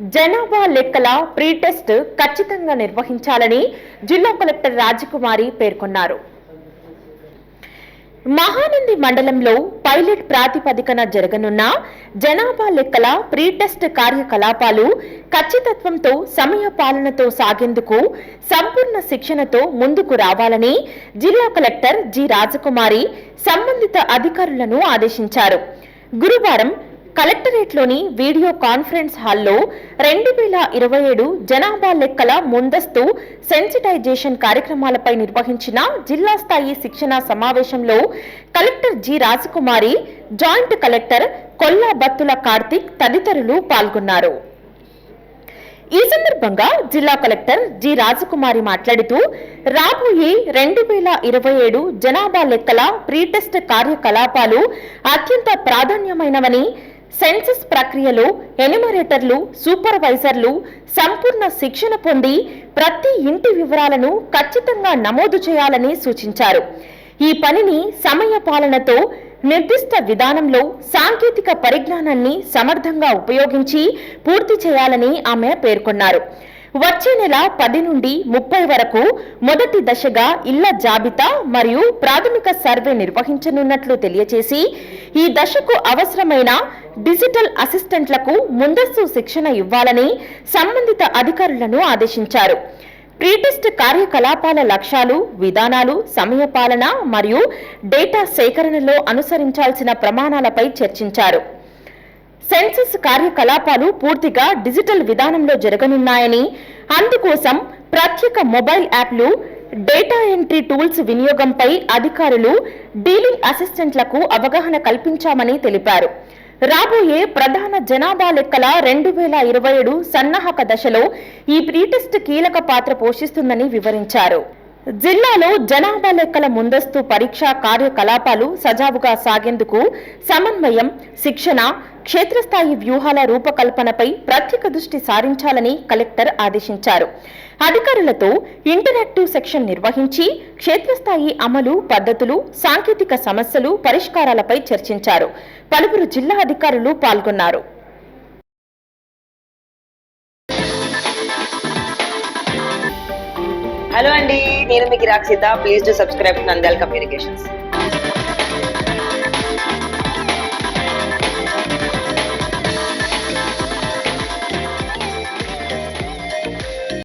జనాభా లెక్కల pre test ఖచ్చితంగా నిర్వహించాలని జిల్లా కలెక్టర్ రాజకుమారి పేర్కొన్నారు. మహానంది మండలంలో పైలట్ ప్రాతిపదికన జరగనున్న జనాభా లెక్కల ప్రీ టెస్ట్ కార్యకలాపాలు ఖచ్చితత్వంతో సమయ పాలనతో సాగేందుకు సంపూర్ణ శిక్షణతో ముందుకు రావాలని జిల్లా కలెక్టర్ జి రాజకుమారి సంబంధిత అధికారులను ఆదేశించారు. గురువారం కలెక్టరేట్లోని వీడియో కాన్ఫరెన్స్ హాల్లో రెండు వేల ఇరవై ఏడు జనాభా లెక్కల ముందస్తు సెన్సిటైజేషన్ కార్యక్రమాలపై నిర్వహించిన జిల్లా స్థాయి శిక్షణ సమావేశంలో collector G Rajakumari joint collector Kolla Battula Karthik తదితరులు పాల్గొన్నారు. ఈ సందర్భంగా జిల్లా కలెక్టర్ జి రాజకుమారి మాట్లాడుతూ రాబోయే రెండు వేల ఇరవై ఏడు జనాభా లెక్కల ప్రీటెస్ట్ కార్యకలాపాలు అత్యంత ప్రాధాన్యమైనవని సెన్సస్ ప్రక్రియలో ఎనిమరేటర్లు సూపర్వైజర్లు సంపూర్ణ శిక్షణ పొంది ప్రతి ఇంటి వివరాలను ఖచ్చితంగా నమోదు చేయాలని సూచించారు. ఈ పనిని సమయ పాలనతో నిర్దిష్ట విధానంలో సాంకేతిక పరిజ్ఞానాన్ని సమర్థంగా ఉపయోగించి పూర్తి చేయాలని ఆమె పేర్కొన్నారు. వచ్చే నెల పది నుండి ముప్పై వరకు మొదటి దశగా ఇళ్ళ జాబితా మరియు ప్రాథమిక సర్వే నిర్వహించనున్నట్లు తెలియజేసి ఈ దశకు అవసరమైన డిజిటల్ అసిస్టెంట్లకు ముందస్తు శిక్షణ ఇవ్వాలని సంబంధిత అధికారులను ఆదేశించారు. ప్రీటెస్ట్ కార్యకలాపాల లక్ష్యాలు విధానాలు సమయపాలన మరియు డేటా సేకరణలో అనుసరించాల్సిన ప్రమాణాలపై చర్చించారు. సెన్సస్ కార్యకలాపాలు పూర్తిగా డిజిటల్ విధానంలో జరగనున్నాయని అందుకోసం ప్రత్యేక మొబైల్ యాప్లు డేటా ఎంట్రీ టూల్స్ వినియోగంపై అధికారులు డీలింగ్ అసిస్టెంట్లకు అవగాహన కల్పించామని తెలిపారు. రాబోయే ప్రధాన జనాభా లెక్కల రెండు వేల ఇరవై ఏడు సన్నాహక దశలో ఈ ప్రీటెస్ట్ కీలక పాత్ర పోషిస్తుందని వివరించారు. జిల్లాలో జనాభా లెక్కల ముందస్తు పరీక్ష కార్యకలాపాలు సజావుగా సాగేందుకు సమన్వయం శిక్షణ క్షేత్రస్థాయి వ్యూహాల రూపకల్పనపై ప్రత్యేక దృష్టి సారించాలని కలెక్టర్ ఆదేశించారు. అధికారులతో ఇంటరాక్టివ్ సెక్షన్ నిర్వహించి క్షేత్రస్థాయి అమలు పద్ధతులు సాంకేతిక సమస్యలు పరిష్కారాలపై చర్చించారు. పలువురు జిల్లా అధికారులు పాల్గొన్నారు. హలో అండి నేను మీకు Rakshita. Please to subscribe Nandal communications